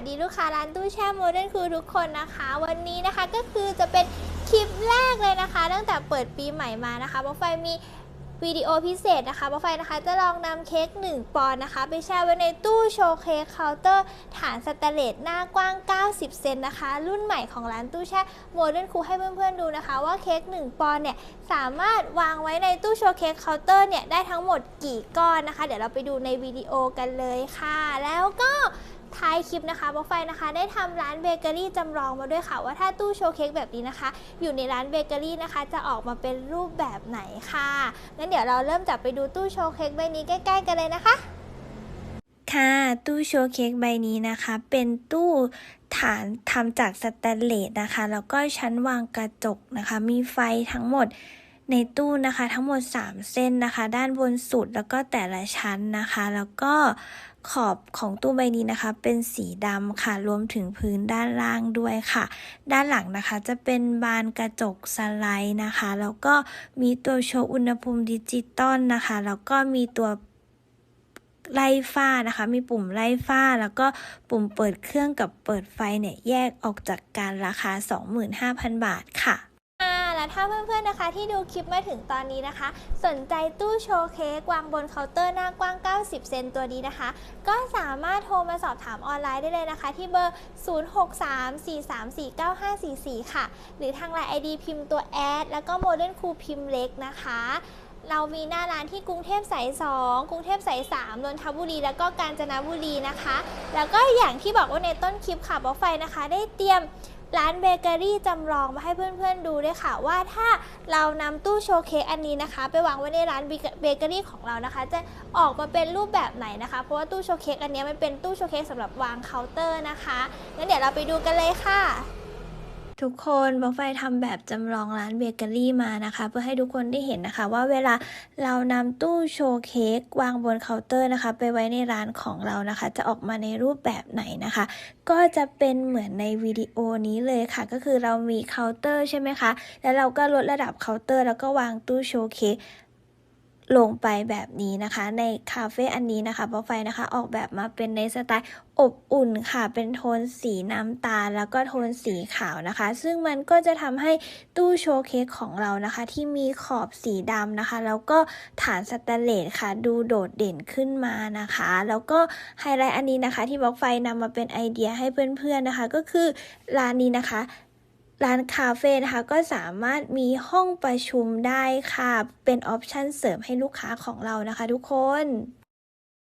วัสดีลูกค้าร้านตู้แช่โมเดิร์นคูทุกคนนะคะ วันนี้นะคะก็คือจะเป็นคลิปแรกเลยนะคะ ตั้งแต่เปิดปีใหม่มานะคะบอกไฟมีวิดีโอพิเศษนะคะบอกไฟนะคะจะลองนำเค้ก1 ปอนด์นะคะ ไปแช่ไว้ในตู้โชว์เค้กเคาน์เตอร์ ฐานสแตนเลสหน้ากว้าง 90 เซนนะคะ รุ่นใหม่ของร้านตู้แช่โมเดิร์นคูให้เพื่อนๆดูนะคะ ว่าเค้ก1 ปอนด์เนี่ยสามารถวางไว้ในตู้โชว์เค้กเคาน์เตอร์เนี่ยได้ทั้งหมดกี่ก้อนนะคะ เดี๋ยวเราไปดูในวิดีโอกันเลยค่ะ แล้วก็ ท้ายคลิปนะคะบล็อกไฟนะคะ ได้ทำร้านเบเกอรี่จำลองมาด้วยค่ะ ว่าถ้าตู้โชว์เค้กแบบนี้นะคะ อยู่ในร้านเบเกอรี่นะคะ จะออกมาเป็นรูปแบบไหนค่ะงั้นเดี๋ยวเราเริ่มจากไปดูตู้โชว์เค้กใบนี้ใกล้ ๆ กันเลยนะคะค่ะตู้โชว์เค้กใบนี้นะคะ เป็นตู้ฐานทำจากสแตนเลสนะคะ แล้วก็ชั้นวางกระจกนะคะ มีไฟทั้งหมดในตู้นะคะ ทั้งหมด 3 เส้นนะคะ ด้านบนสุดแล้วก็แต่ละชั้นนะคะ แล้วก็ ขอบของตู้ใบนี้นะคะ เป็นสีดำค่ะ รวมถึงพื้นด้านล่างด้วยค่ะ ด้านหลังนะคะจะเป็นบานกระจกสไลด์นะคะ แล้วก็มีตัวโชว์อุณหภูมิดิจิตอลนะคะ แล้วก็มีตัวไล่ฝ้านะคะ มีปุ่มไล่ฝ้า แล้วก็ปุ่มเปิดเครื่องกับเปิดไฟเนี่ย แยกออกจากการราคา 25,000 บาทค่ะอ่าแล้ว ถ้าเพื่อนๆนะคะ ที่ดูคลิปมาถึงตอนนี้นะคะ สนใจตู้โชว์เค้กวางบนเคาน์เตอร์หน้ากว้าง 90 เซนตัวนี้นะคะ ก็สามารถโทรมาสอบถามออนไลน์ได้เลยนะคะ ที่เบอร์ 0634349544 ค่ะ หรือทางไลน์ ID พิมพ์ตัวแอดแล้วก็โมเดิร์นคูพิมพ์เล็กนะคะเรามีหน้าร้านที่กรุงเทพสาย2กรุงเทพสาย3นนทบุรี แล้วก็กาญจนบุรีนะคะ แล้วก็อย่างที่บอกว่าในต้นคลิปค่ะบล็อกไฟนะคะ ได้เตรียม ร้านเบเกอรี่จำลองมาให้เพื่อนๆดูด้วยค่ะ ว่าถ้าเรานำตู้โชว์เค้กอันนี้นะคะ ไปวางไว้ในร้านเบเกอรี่ของเรานะคะ จะออกมาเป็นรูปแบบไหนนะคะ เพราะว่าตู้โชว์เค้กอันนี้มันเป็นตู้โชว์เค้กสำหรับวางเคาน์เตอร์นะคะงั้นเดี๋ยวเราไปดูกันเลยค่ะ ทุกคนบล็อกไฟทำแบบจำลองร้านเบเกอรี่มานะคะ เพื่อให้ทุกคนได้เห็นนะคะ ว่าเวลาเรานำตู้โชว์เค้กวางบนเคาน์เตอร์นะคะ ไปไว้ในร้านของเรานะคะ จะออกมาในรูปแบบไหนนะคะ ก็จะเป็นเหมือนในวิดีโอนี้เลยค่ะ ก็คือเรามีเคาน์เตอร์ใช่ไหมคะ แล้วเราก็ลดระดับเคาน์เตอร์ แล้วก็วางตู้โชว์เค้ก ลงไปแบบนี้นะคะ ในคาเฟ่อันนี้นะคะบล็อกไฟนะคะออกแบบมาเป็นในสไตล์อบอุ่นค่ะ เป็นโทนสีน้ำตาลแล้วก็โทนสีขาวนะคะ ซึ่งมันก็จะทำให้ตู้โชว์เค้กของเรานะคะ ที่มีขอบสีดำนะคะ แล้วก็ฐานสแตนเลสค่ะ ดูโดดเด่นขึ้นมานะคะ แล้วก็ไฮไลท์อันนี้นะคะ ที่บล็อกไฟนำมาเป็นไอเดียให้เพื่อนๆนะคะ ก็คือร้านนี้นะคะ ร้านคาเฟ่นะคะก็สามารถมีห้องประชุมได้ค่ะ เป็นออปชันเสริมให้ลูกค้าของเรานะคะทุกคน